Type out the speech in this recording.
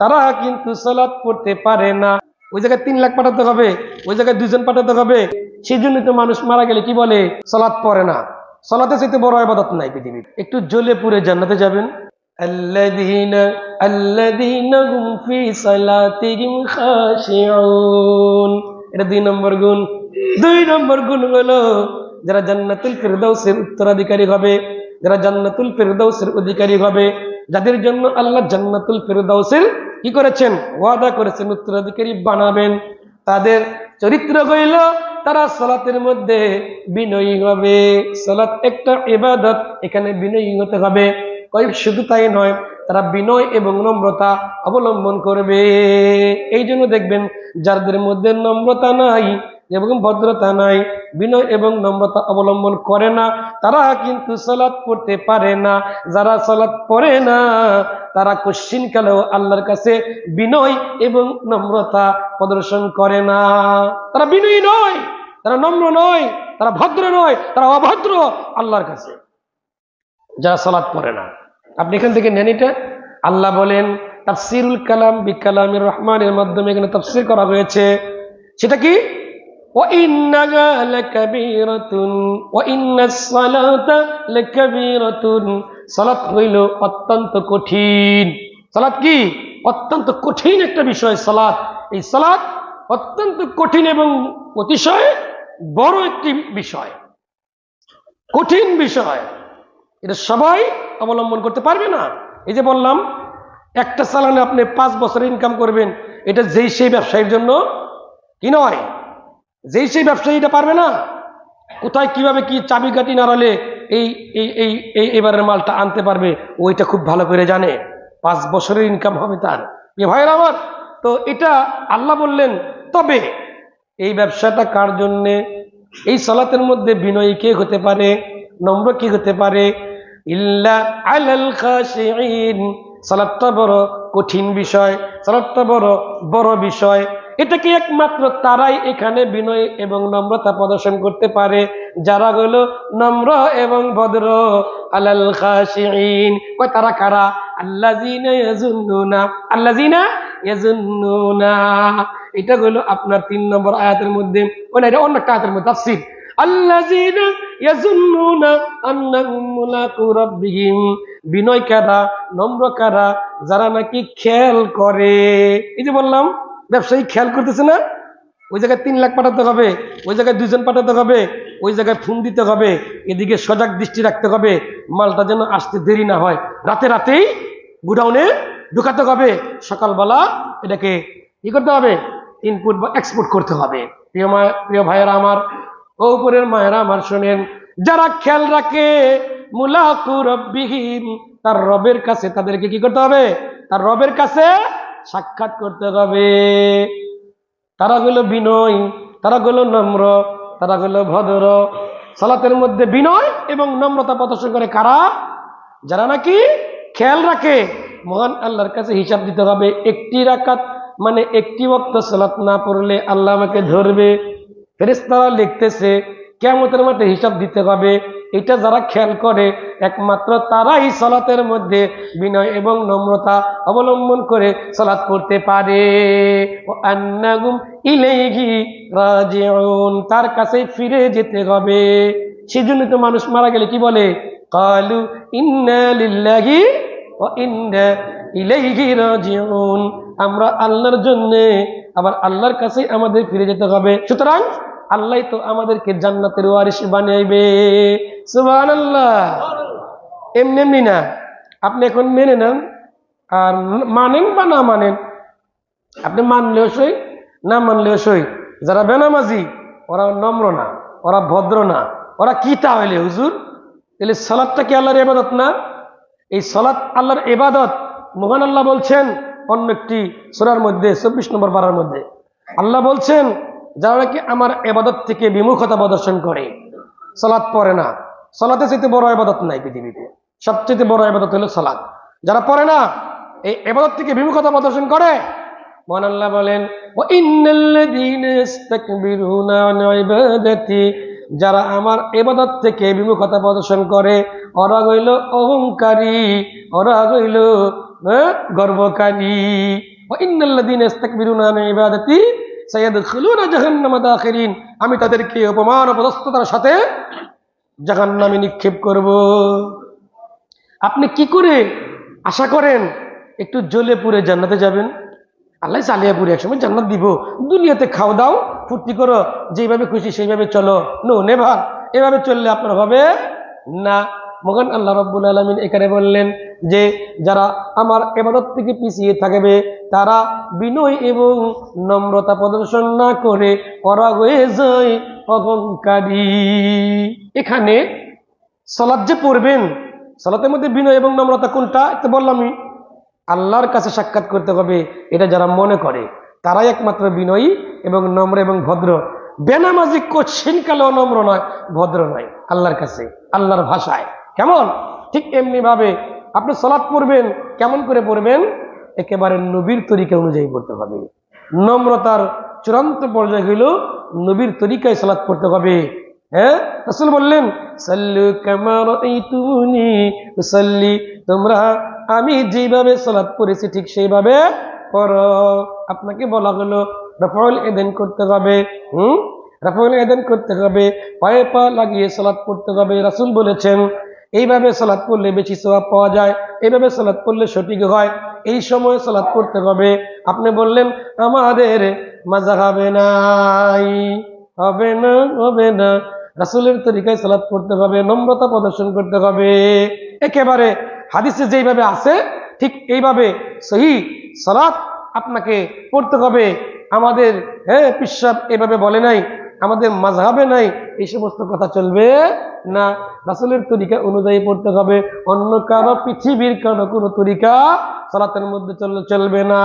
তারা কিন্তু সালাত পড়তে পারে না ওই জায়গায় তিন লাখ পাঠাতে হবে ওই জায়গায় দুজন পাঠাতে হবে সেই জন্য তো মানুষ মারা গেলে কি বলে সালাত পড়ে না সালাতে চাইতে বড় আবাদত নাই পৃথিবীর একটু জ্বলে পুরে জান্নাতে যাবেন الذين الذين هم في صلاتهم خاشعون এটা দুই নম্বর গুণ দুই নম্বর গুণ হলো যারা জান্নাতুল ফিরদাউসের উত্তরাধিকারী হবে যারা জান্নাতুল ফিরদাউসের অধিকারী হবে যাদের জন্য আল্লাহ জান্নাতুল ফিরদাউসের কি করেছেন? ওয়াদা করেছেন উত্তরাধিকারী বানাবেন। তাদের চরিত্র গইল তারা সলাতের মধ্যে বিনয়ী হবে। সলাত একটা এবাদত এখানে বিনয়ী হতে হবে। কয়েক শুধু তাই নয়, তারা বিনয় এবং নম্রতা অবলম্বন করবে। এই জন্য দেখবেন, যাদের মধ্যে নম্রতা নাই এবং ভদ্রতা নাই, বিনয় এবং নম্রতা অবলম্বন করে না, তারা কিন্তু সালাত পড়তে পারে না। যারা সালাত পড়ে না, তারা কশ্চিন কালেও আল্লাহর কাছে বিনয় এবং নম্রতা প্রদর্শন করে না। তারা বিনয়ী নয়, তারা নম্র নয়, তারা ভদ্র নয়, তারা অভদ্র আল্লাহর কাছে। যারা সালাত পড়ে না, আপনি এখান থেকে নেন এটা। আল্লাহ বলেন, তাফসিরুল কালাম বি কালামের রহমানের মাধ্যমে এখানে তাফসির করা হয়েছে। সেটা কি? وإنها لكبيرة وإن الصلاة لكبيرة সালাত হইল অত্যন্ত কঠিন সালাত কি অত্যন্ত কঠিন একটা বিষয় সালাত এই সালাত অত্যন্ত কঠিন এবং অতিশয় বড় একটি বিষয় কঠিন বিষয় এটা সবাই অবলম্বন করতে পারবে না এই যে বললাম একটা চালানে আপনি পাঁচ বছর ইনকাম করবেন এটা যেই সেই ব্যবসায়ীর জন্য কি নয় যেই সেই ব্যবসায়ী এটা পারবে না, কোথায় কীভাবে কি চাবি কাটি নাড়ালে এই এই এই এবারের মালটা আনতে পারবে ওইটা খুব ভালো করে জানে। পাঁচ বছরের ইনকাম হবে তার। এ ভাইয়ের আমার, তো এটা আল্লাহ বললেন, তবে এই ব্যবসাটা কার জন্যে? এই সলাতের মধ্যে বিনয়ী কে হতে পারে? নম্র কি হতে পারে? ইল্লা আলাল সালাদটা বড় কঠিন বিষয়, সালাদটা বড় বড় বিষয়। এটাকে একমাত্র তারাই এখানে বিনয় এবং নম্রতা প্রদর্শন করতে পারে। যারা হলো নম্র এবং ভদ্র। আলাল কয় তারা কারা? ইয়াজুন্নুনা এটা হলো আপনার তিন নম্বর আয়াতের মধ্যে। ওই এটা অন্য একটা আয়াতের মধ্যে, তাফসীর। ইয়াজুন্নুনা আন্নাহুম মুলাকু রাব্বিহিম। বিনয় কারা? নম্র কারা? যারা নাকি খেয়াল করে। এই যে বললাম ব্যবসায়ী খেয়াল করতেছে না? ওই জায়গায় তিন লাখ পাঠাতে হবে, ওই জায়গায় দুজন পাঠাতে হবে, ওই জায়গায় ফোন দিতে হবে, এদিকে সজাগ দৃষ্টি রাখতে হবে, মালটা যেন আসতে দেরি না হয়। রাতে রাতেই গুডাউনে ঢুকাতে হবে, সকালবেলা এটাকে কি করতে হবে ইনপুট বা এক্সপোর্ট করতে হবে। প্রিয় প্রিয় ভাইয়েরা আমার, ও উপরের মায়েরা আমার শোনেন, যারা খেয়াল রাখে, মুলাকু তার রবের কাছে তাদেরকে কি করতে হবে? তার রবের কাছে সাক্ষাৎ করতে হবে। তারা হলো বিনয়, তারা হলো নম্র, তারা হলো ভদ্র। সালাতের মধ্যে বিনয় এবং নম্রতা প্রদর্শন করে কারা? যারা নাকি খেয়াল রাখে, মহান আল্লাহর কাছে হিসাব দিতে হবে। একটি রাকাত মানে একটি বক্ত সালাত না পড়লে আল্লাহ আমাকে ধরবে। ফেরেস্তারা লিখতেছে কেমতের মাঠে হিসাব দিতে হবে। এটা যারা খেয়াল করে, একমাত্র তারাই সলাতের মধ্যে বিনয় এবং নম্রতা অবলম্বন করে সালাত করতে পারে। ও আন্নাগুম ইলাইহি রাজিউন, তার কাছে ফিরে যেতে হবে। সেজন্য তো মানুষ মারা গেলে কি বলে? কালু ইন্না ও ইন্না ইলাইহি রাজিউন। আমরা আল্লাহর জন্যে, আবার আল্লাহর কাছে আমাদের ফিরে যেতে হবে। সুতরাং আল্লাহ তো আমাদেরকে জান্নাতের ওয়ারিস বানাইবে সুবহানাল্লাহ। এমনি এমনি না, আপনি এখন মেনে নেন, আর মানেন বা না মানেন, আপনি মানলেও সই, না মানলেও সই। যারা বেনামাজি, ওরা নম্র না, ওরা ভদ্র না, ওরা কি তাহলে হুজুর? তাহলে সলাদটা কি আল্লাহর এবাদত না? এই সলাৎ আল্লাহর এবাদত মোহান আল্লাহ বলছেন, অন্য একটি সুরার মধ্যে, চব্বিশ নম্বর পাড়ার মধ্যে। আল্লাহ বলছেন যারা নাকি আমার এবাদত থেকে বিমুখতা প্রদর্শন করে? সলাৎ পড়ে না। সলাতে চাইতে বড় এবাদত নাই পৃথিবীতে। সবচেয়ে বড় এবাদত হলো সলাৎ যারা পড়ে না এই এবাদত থেকে বিমুখতা প্রদর্শন করে? মহান আল্লাহ বলেন যারা আমার এবাদত থেকে বিমুখতা প্রদর্শন করে ওরা হইল অহংকারী ওরা হইল হ্যাঁ, গর্বকারী। ওয়াইন্নাল্লাযীনা ইস্তাকবিরুনা ইবাদাতি আমি তাদেরকে অপমান অপদস্থতার সাথে জাহান্নামে নিক্ষেপ করব। আপনি কি করে আশা করেন একটু জ্বলে পুড়ে জান্নাতে যাবেন? আল্লাহ চালিয়া পুরে একসময় জান্নাত দিব। দুনিয়াতে খাও দাও, ফুর্তি করো, যেভাবে খুশি সেইভাবে চলো। No, never. এভাবে চললে আপনার হবে না। মগান আল্লাহ রব্বুল আলমিন এখানে বললেন যে, যারা আমার এবাদত থেকে পিছিয়ে থাকবে, তারা বিনয় এবং নম্রতা প্রদর্শন না করে ওরা হয়ে যায় অহংকারী। এখানে সলাদ যে পড়বেন, সলাতের মধ্যে বিনয় এবং নম্রতা কোনটা? তো বললামই আল্লাহর কাছে সাক্ষাৎ করতে হবে, এটা যারা মনে করে, তারাই একমাত্র বিনয়ী এবং নম্র এবং ভদ্র। বেনামাজি কঠিন কালেও নম্র নয়, ভদ্র নয়, আল্লাহর কাছে, আল্লাহর ভাষায়। কেমন? ঠিক এমনি ভাবে আপনি সলাৎ পড়বেন, কেমন করে পড়বেন? একেবারে নবীর তরিকা অনুযায়ী পড়তে হবে। নম্রতার চূড়ান্ত পর্যায়ে হইল নবীর তরিকায় সালাত পড়তে হবে। হ্যাঁ? রাসূল বললেন, সাল্লু কামার সাল্লি তোমরা আমি যেভাবে সালাত পড়েছি ঠিক সেইভাবে পড়ো। আপনাকে বলা হলো, রফাউল এদেন করতে হবে। হুম? রফাউল এদেন করতে হবে। পায়ে পা লাগিয়ে সালাত পড়তে হবে। রাসূল বলেছেন এইভাবে সালাত পড়লে বেশি সওয়াব পাওয়া যায়, এইভাবে সালাত পড়লে সঠিক হয়, এই সময় সালাত পড়তে হবে। আপনি বললেন, আমাদের মাজা হবে নাই হবে না হবে না। রাসূলের তরিকায় সালাত পড়তে হবে, নম্রতা প্রদর্শন করতে হবে। একেবারে হাদিসে যেইভাবে আছে, ঠিক এইভাবে সহি সালাত আপনাকে পড়তে হবে। আমাদের হ্যাঁ পিসাব এভাবে বলে নাই। আমাদের মাঝহাবে নাই, এই সমস্ত কথা চলবে না। রাসুলের তরিকা অনুযায়ী পড়তে হবে, অন্য কারও পৃথিবীর কারও কোনো তরিকা সালাতের মধ্যে চলবে না।